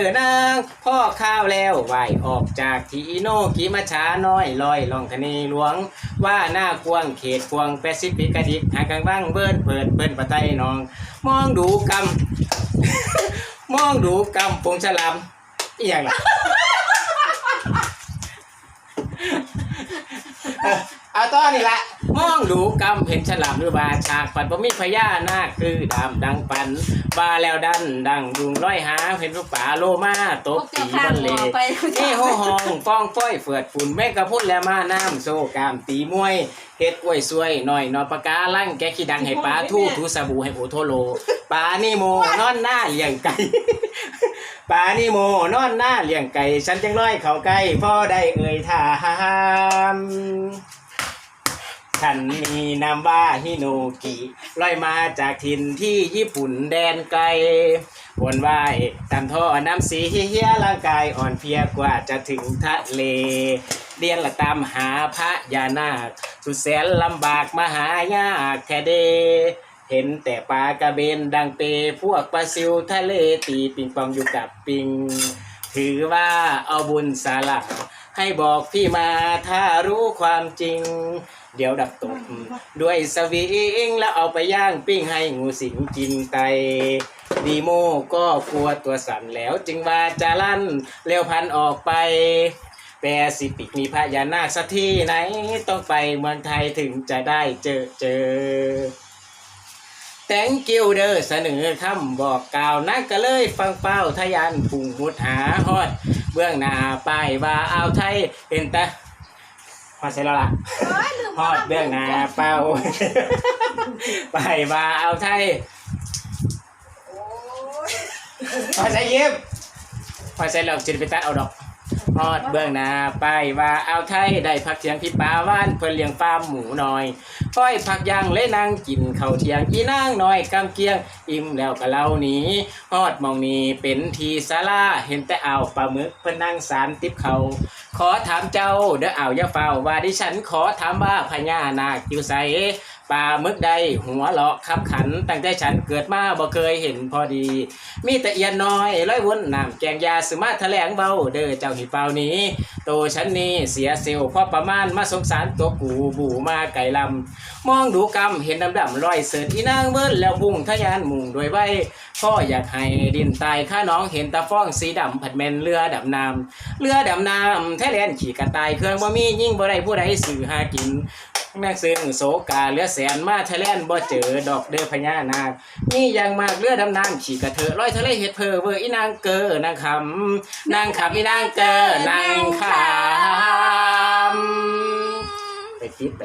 อนางพ่อข้าวแล้วไหวออกจากทีโนกีมาช้าน้อยลอยลองทะเลหลวง ว่าหน้ากวางเขตกวางแปซิฟิกกระดิกหากลางบ้างเบิ้นเปิดเปิ้นปะไตนอง มองดูกำมองดูกำปงฉลามอีหยังล่ะ เออเอาต้อนี่ละมองดูกำเห็นฉลามหรือบาฉากปัดบ่มีพญานาคคือดำดังปัน บาแล้วดันดังดุงร้อยหาเห็นลูกป่าโลมาตบตีบันเลไปเอ้โหหองฟองฟ้อยเฟือดฝุ่นแม่กระพุ่นแล้วมาน้ำโซกามตีมวยเฮ็ดกล้วยซวยหน่อยนอนปากกาลั่งแกขี้ดังให้ปลาทู่ทูสบู่ให้โอโทโลปลานี่โมนอนหน้าเลี้ยงไก่ปลานี่โมนอนหน้าเลี้ยงไก่ฉันจังร้อยเขาใกล้พ่อได้เอ่ยถาม ฉันมีนามว่าฮิโนกิลอยมาจากถิ่นที่ญี่ปุ่นแดนไกลวนว่ายตามท่อน้ำสีเฮียร่างกายอ่อนเพลียกว่าจะถึงทะเลเรียนละตามหาพระยานาคสุดแสนลำบากมหายากแค่เดเห็นแต่ปลากระเบนดังเปพวกปลาซิวทะเลตีปิงปองอยู่กับปิง ถือว่าเอาบุญสาระ ให้บอกพี่มาถ้ารู้ความจริง เดี๋ยวดับตกด้วยสวิงแล้วเอาไปย่างปิ้งให้งูสิงกินไตดีโมก็กลัวตัวสั่นแล้วจึงว่าจะลั่นเร็วพันออกไปแปซิฟิกมีพญานาคสักที่ไหน ต้องไปเมืองไทยถึงจะได้เจอเจอแตงกิวเดอร์เสนอคำบอกกล่าวนักก็เลยฟังเป้าทะยานปุ่งมุดหาฮอด เบื้องหน้าป้ายว่าอ่าวไทยเป็นตะพอเสร็จแล้วล่ะฮอดเบื้องหน้าเป้าป้ายว่าอ่าวไทยพอใส่ยิบพอใส่หลอกจิตไปตัดเอาดอก ฮอดเบื้องหน้าไปว่าเอาไทยได้พักเทียงพี่ป้าว่านเพื่อเลี้ยงฟาร์มหมูน้อยป้อยผักย่างเลยนางกินข้าวเที่ยงอีนางน้อยกำเกียง อิ่มแล้วก็เล่าหนีฮอดมองนี้เป็นทีสาลาเห็นแต่เอาปลาหมึกเพิ่นนั่งสารติบเขาขอถามเจ้าเด้ออ่าอย่าเฝ้าว่าดิฉันขอถามว่าพญานาคอยู่ไส ปลาหมึกใดหัวเลาะขับขัน ตั้งแต่ฉันเกิดมาบ่เคยเห็นพอดี มีแต่เอียนน้อยร้อยวนน้ำแกงยาสมาแถลงเบาเด้อเจ้าหิเปล่านี้โตฉันนี่เสียเซลพอประมาณมาสงสารตัวกูบูมาไก่ลำ มองดูกำเห็นดำดำๆลอยเสิร์ตอีนางเบิ้ลแล้วพุ่งทะยานมุ่งด้วยไว้พ่ออยากให้ดินตายข้าน้องเห็นตาฟ้องสีดำผัดแมนเรือดำน้ำเรือดำน้ำแท้แลนขี่กระต่ายเครื่องบ่มียิ่งบ่ได้ผู้ใดสื่อหากิน แม่ซึ่งโศกาเลือแสนมาทะเลนบ่เจอดอกเดือพญานาคนี่ยังมากเลือดำน้ำขี่กระเถอร้อยทะเลเห็ดเพอเวอร์อีนางเกอนางคำนางขำอีนางเกอนางคำไปคิดไป